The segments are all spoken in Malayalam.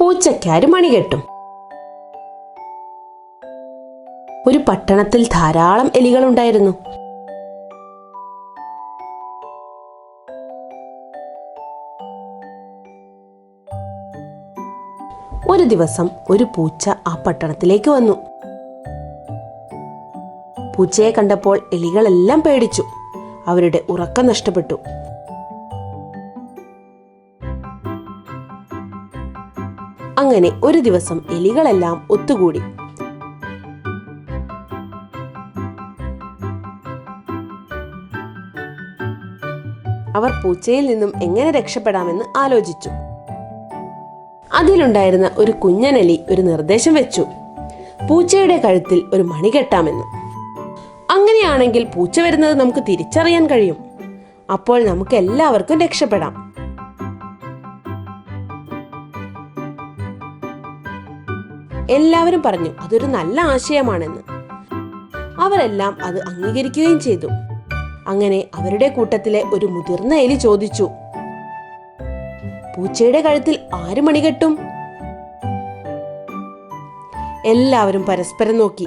പൂച്ചയ്ക്കാര് മണികെട്ടും ഒരു പട്ടണത്തിൽ ധാരാളം എലികളുണ്ടായിരുന്നു. ഒരു ദിവസം ഒരു പൂച്ച ആ പട്ടണത്തിലേക്ക് വന്നു. പൂച്ചയെ കണ്ടപ്പോൾ എലികളെല്ലാം പേടിച്ചു. അവരുടെ ഉറക്കം നഷ്ടപ്പെട്ടു. അങ്ങനെ ഒരു ദിവസം എലികളെല്ലാം ഒത്തുകൂടി. അവർ പൂച്ചയിൽ നിന്നും എങ്ങനെ രക്ഷപ്പെടാമെന്ന് ആലോചിച്ചു. അതിലുണ്ടായിരുന്ന ഒരു കുഞ്ഞനെലി ഒരു നിർദ്ദേശം വെച്ചു. പൂച്ചയുടെ കഴുത്തിൽ ഒരു മണി കെട്ടാമെന്ന്. അങ്ങനെയാണെങ്കിൽ പൂച്ച വരുന്നത് നമുക്ക് തിരിച്ചറിയാൻ കഴിയും. അപ്പോൾ നമുക്ക് എല്ലാവർക്കും രക്ഷപ്പെടാം. എല്ലാവരും പറഞ്ഞു അതൊരു നല്ല ആശയമാണെന്ന്. അവരെല്ലാം അത് അംഗീകരിക്കുകയും ചെയ്തു. അങ്ങനെ അവരുടെ കൂട്ടത്തിലെ ഒരു മുതിർന്ന എലി ചോദിച്ചു പൂച്ചയുടെ കഴുത്തിൽ ആര് മണികെട്ടും എല്ലാവരും പരസ്പരം നോക്കി.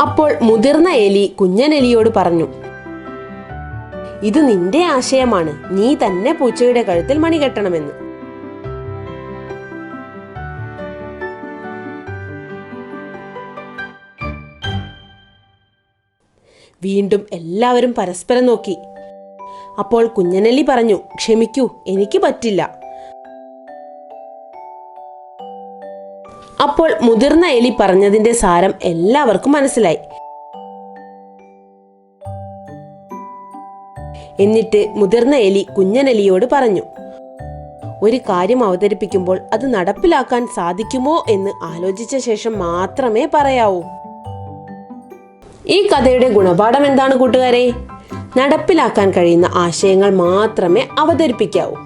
അപ്പോൾ മുതിർന്ന എലി കുഞ്ഞനെലിയോട് പറഞ്ഞു ഇത് നിന്റെ ആശയമാണ്. നീ തന്നെ പൂച്ചയുടെ കഴുത്തിൽ മണി വീണ്ടും എല്ലാവരും പരസ്പരം നോക്കി. അപ്പോൾ കുഞ്ഞനല്ലി പറഞ്ഞു ക്ഷമിക്കൂ എനിക്ക് പറ്റില്ല. അപ്പോൾ മുതിർന്ന എലി പറഞ്ഞതിന്റെ സാരം എല്ലാവർക്കും മനസ്സിലായി. എന്നിട്ട് മുതിർന്ന എലി കുഞ്ഞനലിയോട് പറഞ്ഞു ഒരു കാര്യം അവതരിപ്പിക്കുമ്പോൾ അത് നടപ്പിലാക്കാൻ സാധിക്കുമോ എന്ന് ആലോചിച്ച ശേഷം മാത്രമേ പറയാവൂ. ഈ കഥയുടെ ഗുണപാഠം എന്താണ് കൂട്ടുകാരെ നടപ്പിലാക്കാൻ കഴിയുന്ന ആശയങ്ങൾ മാത്രമേ അവതരിപ്പിക്കാവൂ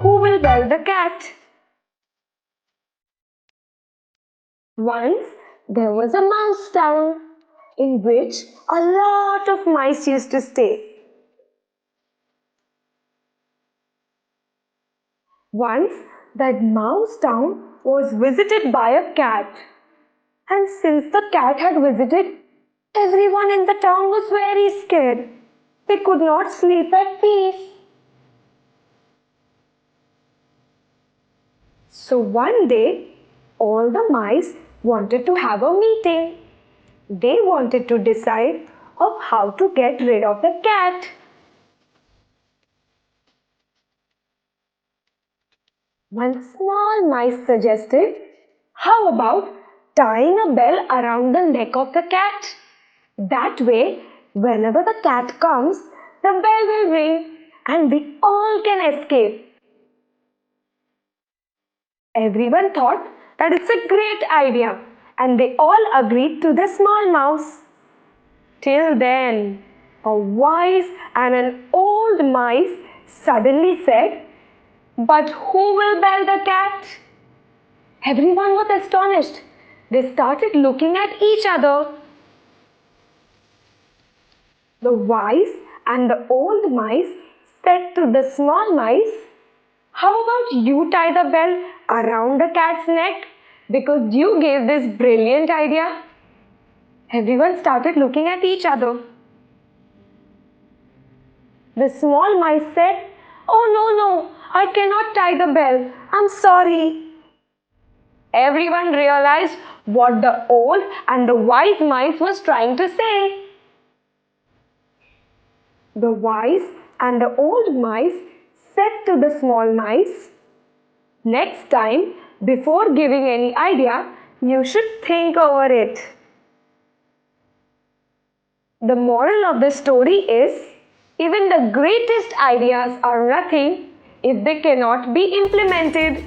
Who will bell the cat? Once there was a mouse town in which a lot of mice used to stay. Once that mouse town was visited by a cat. And since the cat had visited, everyone in the town was very scared. They could not sleep at peace. So one day, all the mice wanted to have a meeting. They wanted to decide of how to get rid of the cat. One small mice suggested, how about tying a bell around the neck of the cat? That way, whenever the cat comes, the bell will ring and we all can escape. Everyone thought that it's a great idea and they all agreed to the small mouse. Till then, a wise and an old mice suddenly said, But who will bell the cat? Everyone was astonished. They started looking at each other. The wise and the old mice said to the small mice, How about you tie the bell around the cat's neck? Because you gave this brilliant idea. Everyone started looking at each other. The small mice said, Oh no, no, I cannot tie the bell. I'm sorry. Everyone realized what the old and the wise mice was trying to say. The wise and the old mice said to the small mice, Next time, before giving any idea, you should think over it. The moral of the story is even the greatest ideas are nothing if they cannot be implemented.